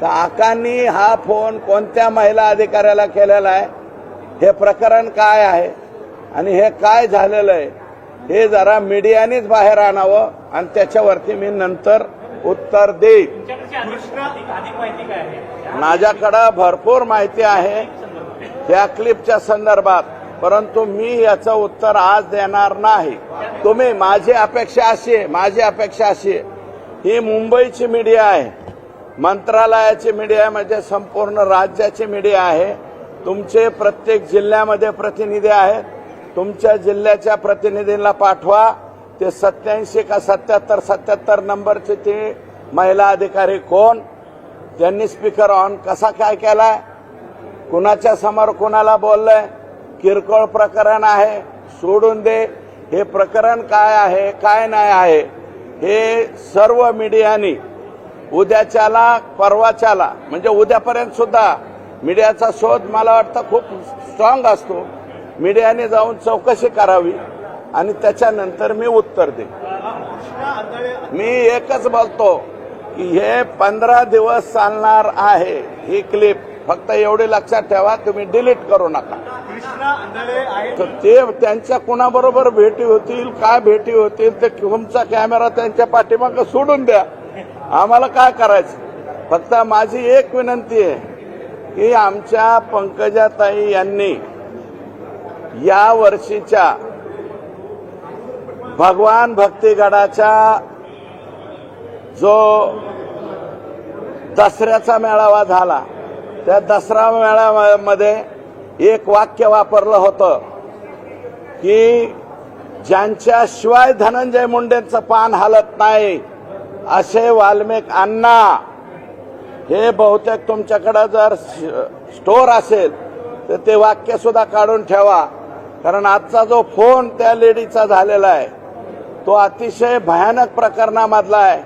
तर आकांनी हा फोन कोणत्या महिला अधिकाऱ्याला केलेला आहे? हे प्रकरण काय आहे? आणि हे काय झालेलं आहे? हे जरा मीडियानेच बाहेर आणावं आणि त्याच्यावरती मी नंतर उत्तर आहे? माझ्याकडं भरपूर माहिती आहे त्या क्लिपच्या संदर्भात परंतु मी याचं उत्तर आज देणार नाही. तुम्ही माझी अपेक्षा अशी आहे माझी अपेक्षा अशी आहे. ही मुंबईची मीडिया आहे. मंत्रालयाची मीडिया म्हणजे संपूर्ण राज्याची मीडिया आहे. तुमचे प्रत्येक जिल्ह्यामध्ये प्रतिनिधी आहेत. तुमच्या जिल्ह्याच्या प्रतिनिधींना पाठवा. ते सत्याऐंशी का सत्याहत्तर सत्याहत्तर नंबरचे ते महिला अधिकारी कोण? त्यांनी स्पीकर ऑन कसा काय केलाय? कुणाच्या समोर कुणाला बोललंय? किरकोळ प्रकरण आहे. सोडून दे. हे प्रकरण काय आहे काय नाही आहे? हे सर्व मीडियानी उद्याच्याला परवाच्याला म्हणजे उद्यापर्यंत सुद्धा मीडियाचा शोध मला वाटतं खूप स्ट्रॉंग असतो. मीडियाने जाऊन चौकशी करावी आणि त्याच्यानंतर मी उत्तर देईन. मी एकच बोलतो की हे पंधरा दिवस चालणार आहे ही क्लिप फक्त एवढी लक्षात ठेवा तुम्ही डिलीट करू नका. तर ते त्यांच्या कुणाबरोबर भेटी होतील काय भेटी होतील ते तुमचा कॅमेरा त्यांच्या पाठीमागं सोडून द्या. आम्हाला काय करायचं? फक्त माझी एक विनंती आहे की आमच्या पंकजाताई यांनी या वर्षीच्या भगवान भक्तिगडाच्या जो दसऱ्याचा मेळावा झाला त्या दसरा मेळाव्यामध्ये एक वाक्य वापरलं होतं की ज्यांच्याशिवाय धनंजय मुंडेंचं पान हालत नाही असे वाल्मिक अण्णा हे बहुतेक तुमच्याकडं जर स्टोअर असेल तर ते वाक्य सुद्धा काढून ठेवा. कारण आजचा जो फोन त्या लेडीचा झालेला आहे तो अतिशय भयानक प्रकरणामधला आहे.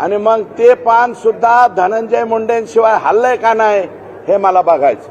आणि मग ते पान सुद्धा धनंजय मुंडेंशिवाय हल्लंय का नाही हे मला बघायचं.